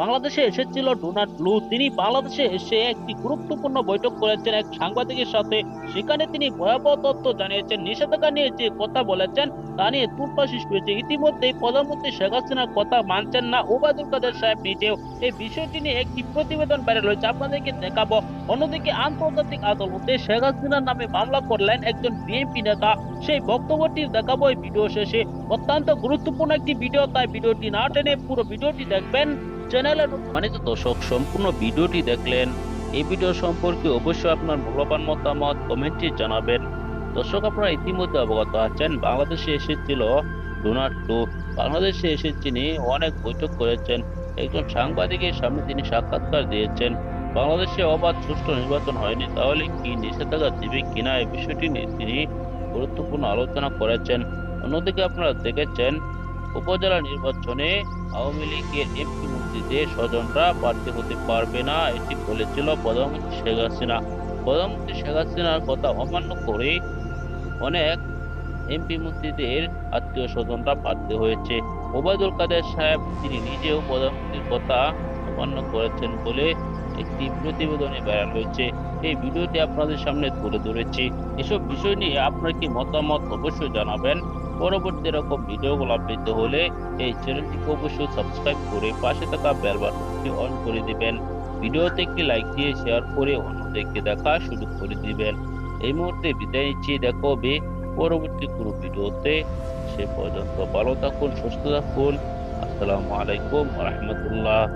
বাংলাদেশে এসেছিল Donald blue. তিনি বাংলাদেশে এসে একটি গুরুত্বপূর্ণ বৈঠক করেছেন। এক সাংবাদিকের সাথে সেখানে তিনি ভয়াবহ তথ্য জানিয়েছেন। নিষেধাজ্ঞা নিয়ে যে কথা বলেছেন, তা নিয়ে তুলপা সৃষ্টি হয়েছে। ইতিমধ্যেই প্রধানমন্ত্রী শেখ হাসিনার কথা মানছেন না। ওবায়দুল কাদের সাহেব নিজেও এই বিষয়টি নিয়ে একটি প্রতিবেদন ভাইরাল হয়েছে আপনাদেরকে দেখাবো। অন্যদিকে আন্তর্জাতিক আদালতে শেখ হাসিনার নামে মামলা করলেন একজন বিএনপি নেতা। সেই বক্তব্যটি দেখাবো এই ভিডিও শেষে। অত্যন্ত গুরুত্বপূর্ণ একটি ভিডিও, তাই ভিডিওটি না টেনে পুরো ভিডিওটি দেখবেন। চ্যানেলের দর্শক, সম্পূর্ণ ভিডিওটি দেখলেন। এই ভিডিও সম্পর্কে অবশ্যই আপনার মূল্যবান মতামত কমেন্টে জানাবেন। দর্শক, আপনারা ইতিমধ্যে অবগত আছেন, বাংলাদেশে এসেছিল ডোনাল্ড টু বাংলাদেশে এসে তিনি অনেক বৈঠক করেছেন। একজন সাংবাদিকের সামনে তিনি সাক্ষাৎকার দিয়েছেন, বাংলাদেশে অবাধ সুষ্ঠু নির্বাচন হয়নি, তাহলে কি নিষেধাজ্ঞা দিবে কিনা এই বিষয়টি নিয়ে তিনি গুরুত্বপূর্ণ আলোচনা করেছেন। অন্যদিকে আপনারা দেখেছেন, উপজেলা নির্বাচনে আওয়ামী লীগের এমপি মন্ত্রীদের স্বজনরা প্রার্থী হতে পারবে না, এটি বলেছিল প্রধানমন্ত্রী শেখ হাসিনা। প্রধানমন্ত্রী শেখ হাসিনার কথা অমান্য করে অনেক এমপি মন্ত্রীদের আত্মীয় স্বজনরা প্রার্থী হয়েছে। ওবায়দুল কাদের সাহেব, তিনি নিজেও প্রধানমন্ত্রীর কথা অমান্য করেছেন বলে একটি প্রতিবেদনে ভাইরাল হয়েছে এই ভিডিওটি আপনাদের সামনে তুলে ধরেছি। এসব বিষয় নিয়ে আপনার কি মতামত অবশ্যই জানাবেন। পরবর্তী এরকম ভিডিওগুলো পেতে হলে এই চ্যানেলটিকে অবশ্যই সাবস্ক্রাইব করে পাশে থাকা বেল বাটনটি অন করে দিবেন। ভিডিওতে একটি লাইক দিয়ে শেয়ার করে অন্যদেরকে দেখা সুযোগ করে দিবেন। এই মুহূর্তে বিদায় নিচ্ছি। দেখা হবে পরবর্তী কোনো ভিডিওতে সে পর্যন্ত ভালো থাকুন সুস্থ থাকুন। আসসালামু আলাইকুম রহমতুল্লাহ।